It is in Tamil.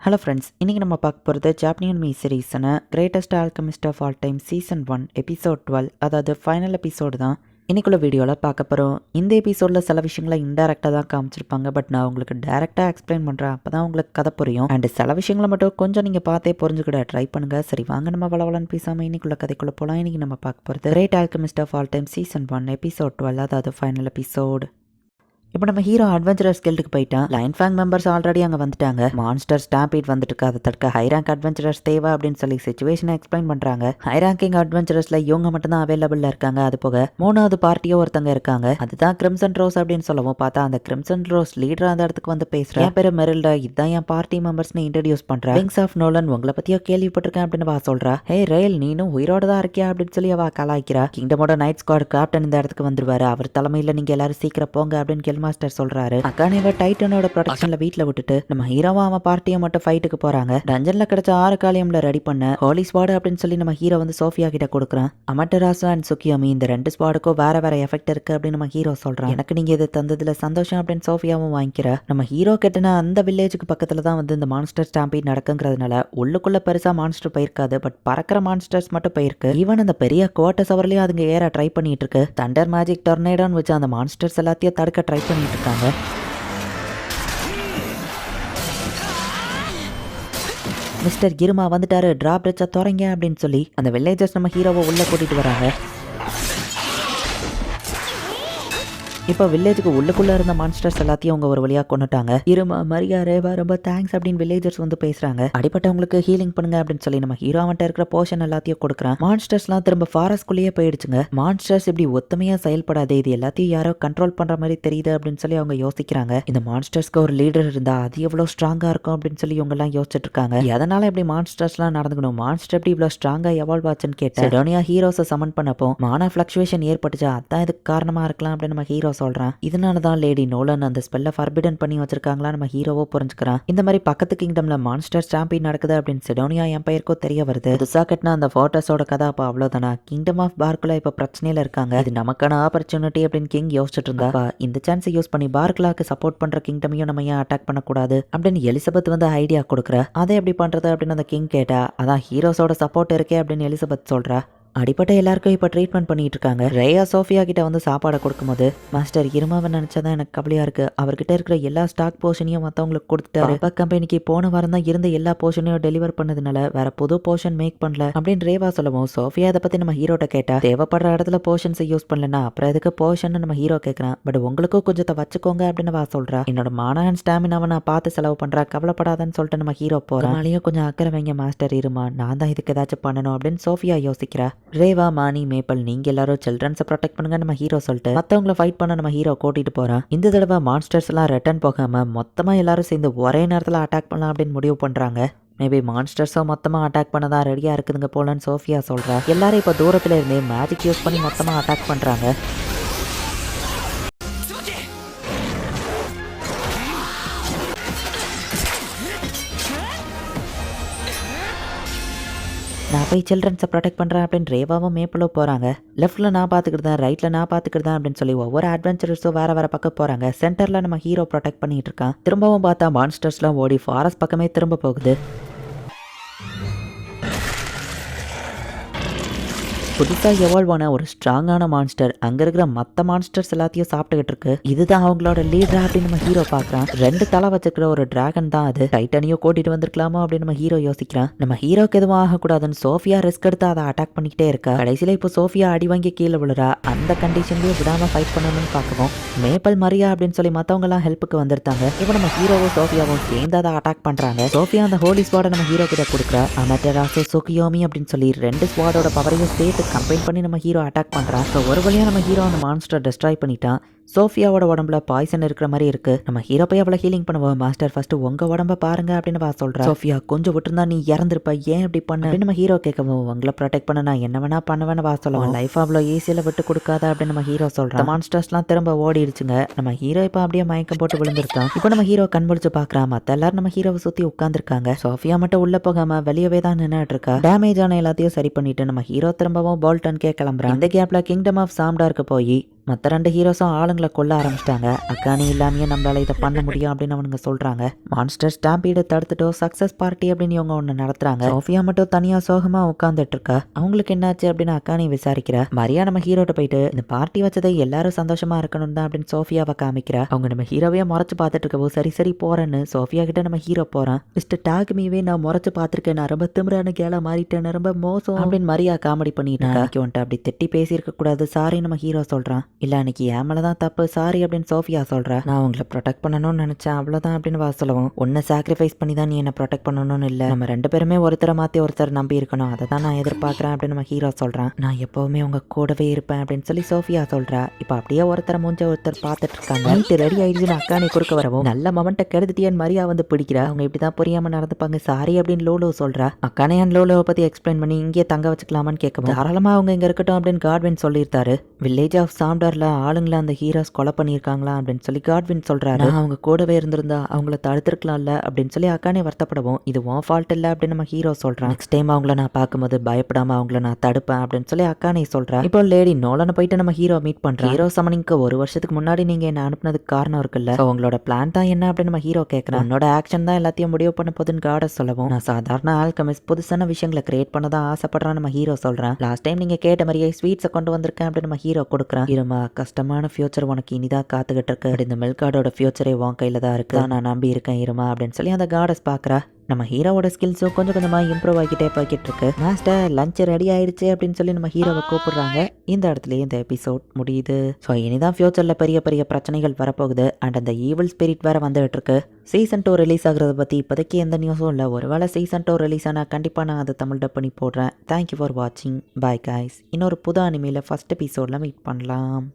ஹலோ ஃப்ரெண்ட்ஸ் இன்றைக்கி நம்ம பார்க்க போகிறது ஜாப்பனியன் மீ சீரீஸான greatest alchemist of all time season one episode twelve அதாவது ஃபைனல் எபிசோடு தான். இன்றைக்குள்ள வீடியோவில் பார்க்க போகிறோம் இந்த எபிசோடில் சில விஷயங்களை இன்டெரக்டாக தான் காமிச்சிருப்பாங்க பட் நான் உங்களுக்கு டேரெக்டாக எக்ஸ்பிளைன் பண்ணுறேன் அப்போ தான் உங்களுக்கு கதை புரியும். அண்ட் சில விஷயங்களை மட்டும் கொஞ்சம் நீங்கள் பார்த்தே புரிஞ்சுக்கிட ட்ரை பண்ணுங்கள் சரி வாங்க நம்ம வளவலன்னு பேசாமல் இன்னைக்குள்ள கதைக்குள்ளே போகலாம் இன்றைக்கி நம்ம பார்க்க போகிறது great alchemist of all time season one episode twelve அதாவது ஃபைனல் எபிசோடு இப்போ நம்ம ஹீரோ அட்வென்ச்சரர்ஸ் கில்டுக்கு போயிட்டான் லைன் ஃபேங் மெம்பர்ஸ் ஆல்ரெடி அங்கே வந்துட்டாங்க. மான்ஸ்டர் ஸ்டாம்பீட் வந்துட்டு இருக்கு அதை தடுக்க ஹை ரேங்க் அட்வென்ச்சரர்ஸ் தேவை அப்படின்னு சொல்லி சுச்சுவேஷனை எக்ஸ்பிளைன் பண்ணுறாங்க ஹை ரேங்கிங் அட்வென்ச்சரஸில் இவங்க மட்டும் தான் அவைலபிளில் இருக்காங்க. அது போக மூணாவது பார்ட்டியோ ஒருத்தங்க இருக்காங்க. அதுதான் கிரிம்சன் ரோஸ் அப்படின்னு சொல்லவும் பார்த்தா அந்த கிரிம்சன் ரோஸ் லீடர் அந்த இடத்துக்கு வந்து பேசுகிறேன் என் பேர் மெரில்டா இதுதான் என் பார்ட்டி மெம்பர்ஸ்னு இன்ட்ரடியூஸ் பண்ணுறேன் விங்ஸ் ஆஃப் நோலன் உங்களை பற்றியோ கேள்விப்பட்டிருக்கேன் அப்படின்னு வா சொல்கிறா ஹே ரயில் நீனும் உயிரோட தான் இருக்கியா? அப்படின்னு சொல்லி அவ கலாய்க்கிறா. கிங்டமோட நைட் ஸ்குவாட் கேப்டன் இந்த இடத்துக்கு வந்துருவாரு. அவர் தலைமையில் நீங்கள் எல்லாரும் சீக்கிரம் போங்க அப்படின்னு கெல் மாஸ்டர் சொல்றாரு. அக்கானேவ டைட்டனோட ப்ரொடெக்ஷன்ல வீட்ல விட்டுட்டு நம்ம ஹீரோவா அவன் பார்ட்டியை மட்டும் ஃபைட்டுக்கு போறாங்க. டஞ்சன்ல கிடைச்ச ஆறு காலியம்ல ரெடி பண்ண. ஹோலி ஸ்வாடு அப்படின்னு சொல்லி நம்ம ஹீரோ வந்து சோஃபியா கிட்ட கொடுக்குறான். அமட்டராசு அண்ட் சுக்கியாமி இந்த ரெண்டு ஸ்வாடுக்கும் வேற வேற எஃபெக்ட் இருக்கு அப்படின்னு நம்ம ஹீரோ சொல்றான். எனக்கு நீங்க இது தந்ததுல சந்தோஷம் அப்படின்னு சோஃபியாவும் வாங்கிக்கிற. நம்ம ஹீரோ கெட்டின அந்த வில்லேஜுக்கு பக்கத்துல தான் வந்து இந்த மான்ஸ்டர் ஸ்டாம்பீட் நடக்குங்கிறதுனால உள்ளுக்குள்ள பெருசா மான்ஸ்டர் போயிருக்காது. பட் பறக்கிற மான்ஸ்டர்ஸ் மட்டும் போயிருக்கு. ஈவன் அந்த பெரிய குவார்டர்ஸ் அவர்லயும் அதுங்க ஏற ட்ரை பண்ணிட்டு இருக்கு. தண்டர் மேஜிக் டொர்னேடோன்னு வச்சு அந்த மான்ஸ்டர்ஸ் எல்லாத்தையும் தடுக்க ட்ரை பண்ணிட்டு இருக்காங்க மிஸ்டர் கிருமா வந்துட்டாரு. டிராப் ரச்சா தொடங்க அப்படின்னு சொல்லி அந்த வில்லேஜர்ஸ் நம்ம ஹீரோவை உள்ள கூட்டிட்டு வராங்க. இப்போ வில்லேஜுக்கு உள்ளுக்குள்ளே இருந்த மான்ஸ்டர்ஸ் எல்லாத்தையும் அவங்க ஒரு வழியாக கொண்டுட்டாங்க இருமா மரியா ரேவா ரொம்ப தேங்க்ஸ் அப்படின்னு வில்லேஜர்ஸ் வந்து பேசுறாங்க. அடிப்பட்டவங்களுக்கு ஹீலிங் பண்ணுங்க அப்படின்னு சொல்லி நம்ம ஹீரோ அவன்கிட்ட இருக்கிற போர்ஷன் எல்லாத்தையும் கொடுக்குறான். மான்ஸ்டர்ஸ்லாம் திரும்ப ஃபாரஸ்ட்குள்ளேயே போயிடுச்சுங்க. மான்ஸ்டர்ஸ் இப்படி ஒத்துமையாக செயல்படாது இது எல்லாத்தையும் யாரோ கண்ட்ரோல் பண்ணுற மாதிரி தெரியுது அப்படின்னு சொல்லி அவங்க யோசிக்கிறாங்க. இந்த மான்ஸ்டர்ஸ்க்கு ஒரு லீடர் இருந்தா அது எவ்வளோ ஸ்ட்ராங்காக இருக்கும் அப்படின்னு சொல்லி இவங்க எல்லாம் யோசிச்சுட்டு இருக்காங்க. அதனால இப்படி மான்ஸ்டர்ஸ்லாம் நடந்துக்கணும்? மான்ஸ்டர் எப்படி இவ்வளோ ஸ்ட்ராங்காக எவால்வ் ஆச்சுன்னு கேட்டேன். செடோனியா ஹீரோஸை சமன் பண்ணப்போ மான ஃபிளக்சுவேஷன் ஏற்பட்டுச்சா அதான் இதுக்கு காரணமாக இருக்கலாம் அப்படின்னு நம்ம ஹீரோஸ் சொல்றான். இதனால தான் லேடி நோலன் அந்த ஸ்பெல்லை ஃபர்பிடன் பண்ணி வச்சிருக்காங்களா நம்ம ஹீரோவோ புரிஞ்சுக்கிறான். இந்த மாதிரி பக்கத்து கிங்டம்ல மான்ஸ்டர் ஸ்டாம்பிங் நடக்குது அப்படின்னு செடோனியா எம்பையருக்கோ தெரிய வருது. துசா கட்டின அந்த போட்டோஸோட கதை அப்போ அவ்வளோதானா கிங்டம் ஆஃப் பார்க்குலா இப்போ பிரச்சனையில இருக்காங்க. இது நமக்கான ஆப்பர்ச்சுனிட்டி அப்படின்னு கிங் யோசிச்சுட்டு இருந்தா. இந்த சான்ஸை யூஸ் பண்ணி பார்க்லாக்கு சப்போர்ட் பண்ற கிங்டமையும் நம்ம ஏன் அட்டாக் பண்ணக்கூடாது? அப்படின்னு எலிசபெத் வந்து ஐடியா கொடுக்குற. அதை எப்படி பண்றது அப்படின்னு அந்த கிங் கேட்டா அதான் ஹீரோஸோட சப்போர்ட் இருக்கே அப்படின்னு எலிசபெத் சொல்றா. அடிப்பட்ட எல்லாருக்கும் இப்போ ட்ரீட்மெண்ட் பண்ணிட்டு இருக்காங்க ரேயா சோஃபியா கிட்ட வந்து சாப்பாடை கொடுக்கும்போது மாஸ்டர் இருமாவை நினைச்சதான் எனக்கு கவலையா இருக்கு. அவர்கிட்ட இருக்கிற எல்லா ஸ்டாக் போர்ஷனையும் மற்றவங்களுக்கு கொடுத்துட்டாரு. அப்பா கம்பெனிக்கு போன வாரம் தான் இருந்த எல்லா போர்ஷனையும் டெலிவர் பண்ணதுனால வேற புது போர்ஷன் மேக் பண்ணல அப்படின்னு ரேவா சொல்லவும் சோஃபியா அதை பத்தி நம்ம ஹீரோட்ட கேட்டா தேவைப்படுற இடத்துல போர்ஷன்ஸை யூஸ் பண்ணலன்னா அப்புறம் எதுக்கு போர்ஷன் நம்ம ஹீரோ கேட்கறான் பட் உங்களுக்கும் கொஞ்சத்தை வச்சுக்கோங்க அப்படின்னு வா சொல்றா. என்னோட மான அண்ட் ஸ்டாமினாவை நான் பார்த்து செலவு பண்றா கவலைப்படாதன்னு சொல்லிட்டு நம்ம ஹீரோ போறோம் அதனாலயும் கொஞ்சம் அக்கறை வைங்க மாஸ்டர் இருமா. நான் தான் இதுக்கு ஏதாச்சும் பண்ணணும் அப்படின்னு சோஃபியா யோசிக்கிறா. ரேவா மானி மேப்பல் நீங்க எல்லாரும் சில்ட்ரன்ஸை ப்ரொடெக்ட் பண்ணுங்க நம்ம ஹீரோ சொல்லிட்டு. மத்தவங்கள ஃபைட் பண்ண நம்ம ஹீரோ கூட்டிட்டு போறான் இந்த தடவை மான்ஸ்டர்ஸ் எல்லாம் ரிட்டர்ன் போகாம மொத்தமா எல்லாரும் சேர்ந்து ஒரே நேரத்தில் அட்டாக் பண்ணலாம் அப்படின்னு முடிவு பண்றாங்க. மேபி மான்ஸ்டர்ஸோ மொத்தமாக அட்டாக் பண்ணதா ரெடியாக இருக்குதுங்க போலன்னு சோஃபியா சொல்கிறா எல்லாரும் இப்போ தூரத்தில் இருந்தே மேஜிக் யூஸ் பண்ணி மொத்தமாக அட்டாக் பண்ணுறாங்க போய் சில்ட்ரன்ஸை ப்ரொடெக்ட் பண்ணுறேன் அப்படின்னு ரேவாவும் மேப்பிளோ போகிறாங்க லெஃப்ட்டில் நான் பார்த்துக்கிட்டேன் ரைட்டில் நான் பார்த்துக்கிட்டேன் அப்படின்னு சொல்லி ஒவ்வொரு அட்வென்ச்சரஸும் வேற வேற பக்கம் போகிறாங்க சென்டரில் நம்ம ஹீரோ ப்ரொடெக்ட் பண்ணிட்டு இருக்கான். திரும்பவும் பார்த்தா மான்ஸ்டர்ஸ்லாம் ஓடி ஃபாரஸ்ட் பக்கமே திரும்ப போகுது. புதுசாக எவால்வ் ஆன ஒரு ஸ்ட்ராங்கான மான்ஸ்டர் அங்கே இருக்கிற மற்ற மான்ஸ்டர்ஸ் எல்லாத்தையும் சாப்பிட்டுக்கிட்டு இருக்கு. இதுதான் அவங்களோட லீடரா அப்படின்னு நம்ம ஹீரோ பார்க்குறான். ரெண்டு தலை வச்சிருக்கிற ஒரு டிராகன் தான் அது. டைட்டனையும் கூட்டிட்டு வந்திருக்கலாமா அப்படின்னு நம்ம ஹீரோ யோசிக்கிறான். நம்ம ஹீரோக்கு எதுவும் ஆகக்கூடாதுன்னு சோஃபியா ரிஸ்க் எடுத்து அதை அட்டாக் பண்ணிக்கிட்டே இருக்கா. கடைசியில் இப்போ சோஃபியா அடி வாங்கி கீழே விழுறா. அந்த கண்டிஷன்லயே விடாம ஃபைட் பண்ணணும்னு பார்க்கவும். மேப்பல் மரியா அப்படின்னு சொல்லி மற்றவங்க எல்லாம் ஹெல்ப்புக்கு வந்திருந்தாங்க இப்போ நம்ம ஹீரோவும் சோஃபியாவும் சேர்ந்து அதை அட்டாக் பண்றாங்க. சோஃபியா அந்த ஹோலி ஸ்வாடை நம்ம ஹீரோ கிட்ட கொடுக்குறா. அமட்டராசு சுகியோமி அப்படின்னு சொல்லி ரெண்டு ஸ்வாடோட பவரையும் சேர்த்து கம்பைன் பண்ணி நம்ம ஹீரோ அட்டாக் பண்ணுறான் ஸோ ஒரு வழியாக நம்ம ஹீரோ அந்த மான்ஸ்டர் டெஸ்ட்ராய் பண்ணிட்டான். சோஃபியாவோட உடம்புல பாய்சன் இருக்கிற மாதிரி இருக்கு. நம்ம ஹீரோ போய் அவளை ஹீலிங் பண்ணுவோம். மாஸ்டர் ஃபர்ஸ்ட் உங்க உடம்ப பாருங்க அப்படின்னு வா சொல்றா. சோஃபியா கொஞ்சம் விட்டுருந்தா நீ இறந்துருப்ப. ஏன் இப்படி பண்ண? அப்படின்னு நம்ம ஹீரோ கேட்கவும் உங்களை ப்ரொடெக்ட் பண்ண நான் என்ன வேணா பண்ணுவேன்னு வா சொல்லுவோம் லைஃப் அவ்வளோ ஈஸியில் விட்டு கொடுக்காத அப்படின்னு நம்ம ஹீரோ சொல்றோம் மான்ஸ்டர்ஸ்லாம் திரும்ப ஓடிடுச்சுங்க. நம்ம ஹீரோ இப்போ அப்படியே மயக்கம் போட்டு விழுந்திருக்கான். இப்போ நம்ம ஹீரோ கண் முடிச்சு பார்க்கறான் மத்த எல்லாரும் நம்ம ஹீரோவை சுத்தி உட்காந்துருக்காங்க சோஃபியா மட்டும் உள்ள போகாம வெளியவே தான் நின்னுட்டு இருக்கா. டேமேஜ் ஆன எல்லாத்தையும் சரி பண்ணிட்டு நம்ம ஹீரோ திரும்பவும் போல்டன்கே கிளம்புறான் இந்த கேப்ல கிங்டம் ஆஃப் சாம்டாருக்கு போய் மற்ற ரெண்டு ஹீரோஸும் ஆளுங்களை கொல்ல ஆரம்பிச்சிட்டாங்க. அக்கானி இல்லாமையே நம்மளால் இதை பண்ண முடியும் அப்படின்னு அவனுங்க சொல்கிறாங்க மான்ஸ்டர் ஸ்டாம்பீடு தடுத்துட்டோ சக்ஸஸ் பார்ட்டி அப்படின்னு இவங்க ஒன்று நடத்துறாங்க. சோஃபியா மட்டும் தனியாக சோகமாக உட்காந்துட்டு இருக்கா? அவங்களுக்கு என்னாச்சு அப்படின்னு அக்கானி விசாரிக்கிற. மரியா நம்ம ஹீரோட்ட போயிட்டு இந்த பார்ட்டி வச்சதை எல்லாரும் சந்தோஷமாக இருக்கணும் தான் அப்படின்னு சோஃபியாவை காமிக்கிறா. அவங்க நம்ம ஹீரோவையே முறைச்சு பார்த்துட்டு இருக்கவோ சரி சரி போகிறேன்னு சோஃபியா கிட்ட நம்ம ஹீரோ போகிறான் மிஸ்டர் டாக்மியவே நான் முறைச்சு பார்த்துருக்கேன். நான் ரொம்ப திமிரான கேள மாறிட்டேன். ரொம்ப மோசம் அப்படின்னு மரியா காமெடி பண்ணிட்டு இருக்கா. வந்துட்டு அப்படி திட்டி பேசியிருக்க கூடாது. சாரி நம்ம ஹீரோ சொல்கிறான் இல்ல அன்னைக்கு என் மேல தான் தப்பு. சாரி அப்படின்னு சோஃபியா சொல்றா. நான் உங்களை ப்ரொடெக்ட் பண்ணணும்னு நினைச்சேன். அவ்வளவுதான் அப்படின்னு வா சொல்லவும். உன்னை சாக்ரிஃபைஸ் பண்ணி தான் நீ என்ன ப்ரொடெக்ட் பண்ணணும்னு இல்ல. நம்ம ரெண்டு பேருமே ஒருத்தரை மாத்தி ஒருத்தர் நம்பி இருக்கணும். அதை தான் நான் எதிர்பார்க்கறேன் அப்படின்னு நம்ம ஹீரோ சொல்றான். நான் எப்பவுமே உங்க கூடவே இருப்பேன் அப்படின்னு சொல்லி சோஃபியா சொல்றா. இப்போ அப்படியே ஒருத்தரை மூஞ்ச ஒருத்தர் பார்த்துட்டு இருக்காங்க. நைட்டு ரெடி ஆயிடுச்சுன்னு அக்கானி குறுக்க வரவும் நல்ல மொமெண்ட்டை கெடுத்துட்டியன்னு மரியா வந்து பிடிக்கிறா. அவங்க இப்படிதான் புரியாம நடந்துப்பாங்க. சாரி அப்படின்னு லோலோ சொல்றா. அக்கானே அண்ட் லோலோவை பத்தி எக்ஸ்பிளைன் பண்ணி இங்கே தங்க வச்சுக்கலாமான்னு கேட்கவும் தாராளமா அவங்க இங்க இருக்கட்டும் அப்படின்னு காட்வின் சொல்லியிருந்தாரு வில்லேஜ் ஆஃப் சாம்டார்ல ஆளுங்களை அந்த ஹீரோஸ் கொலை பண்ணியிருக்காங்களா அப்படின்னு சொல்லி காட்வின் சொல்றாரு. நான் அவங்க கூடவே இருந்திருந்தா அவங்கள தடுத்திருக்கலாம்ல அப்படின்னு சொல்லி அக்கானே வருத்தப்படவும். இது உன் ஃபால்ட் இல்லை அப்படின்னு நம்ம ஹீரோ சொல்றான். நெக்ஸ்ட் டைம் அவங்கள நான் பார்க்கும்போது பயப்படாம அவங்கள நான் தடுப்பேன் அப்படின்னு சொல்லி அக்கானே சொல்றா. இப்போ லேடி நோலனை போயிட்டு நம்ம ஹீரோ மீட் பண்றோம் ஹீரோ சமனிங்க்கு ஒரு வருஷத்துக்கு முன்னாடி நீங்க என்ன அனுப்புனதுக்கு காரணம் இருக்குல்ல. உங்களோட பிளான் தான் என்ன அப்படின்னு நம்ம ஹீரோ கேட்கறான் உன்னோட ஆக்ஷன் தான் எல்லாத்தையும் முடிவு பண்ண போதுன்னு காட சொல்லவும். நான் சாதாரண ஆல்கமிஸ் புதுசான விஷயங்களை கிரியேட் பண்ண தான் ஆசைப்படுறான் நம்ம ஹீரோ சொல்றேன். லாஸ்ட் டைம் நீங்க கேட்ட மாதிரியே ஸ்வீட்ஸை கொண்டு வந்திருக்கேன் அப்படின்னு நம்ம ஹீரோ கொடுக்குறான். இருமா கஷ்டமான ஃபியூச்சர் உனக்கு இனிதான் காத்துக்கிட்டு இருக்கு. இந்த மில்க் கார்டோட ஃபியூச்சரே உன் கையில் தான் இருக்கு. நான் நம்பி இருக்கேன் இருமா அப்படின்னு சொல்லி அந்த காடஸ் பார்க்குறா நம்ம ஹீரோவோட ஸ்கில்ஸும் கொஞ்சம் கொஞ்சமாக இம்ப்ரூவ் ஆகிட்டே போய்கிட்டு இருக்கு மாஸ்டர் லஞ்ச் ரெடி ஆயிடுச்சு அப்படின்னு சொல்லி நம்ம ஹீரோவை கூப்பிடுறாங்க. இந்த இடத்துலயே இந்த எபிசோட் முடியுது. ஸோ இனிதான் ஃபியூச்சரில் பெரிய பெரிய பிரச்சனைகள் வரப்போகுது. அண்ட் அந்த ஈவல் ஸ்பிரிட் வேற வந்துகிட்டு இருக்கு சீசன் டூ ரிலீஸ் ஆகுறத பற்றி இப்போதைக்கு எந்த நியூஸும் இல்லை. ஒருவேளை சீசன் டூ ரிலீஸ் ஆனால் கண்டிப்பாக நான் அதை தமிழ் டப் பண்ணி போடுறேன். தேங்க்யூ ஃபார் வாட்சிங் பாய் காய்ஸ் இன்னொரு புது அனிமையில் ஃபஸ்ட் எபிசோடில் மீட் பண்ணலாம்.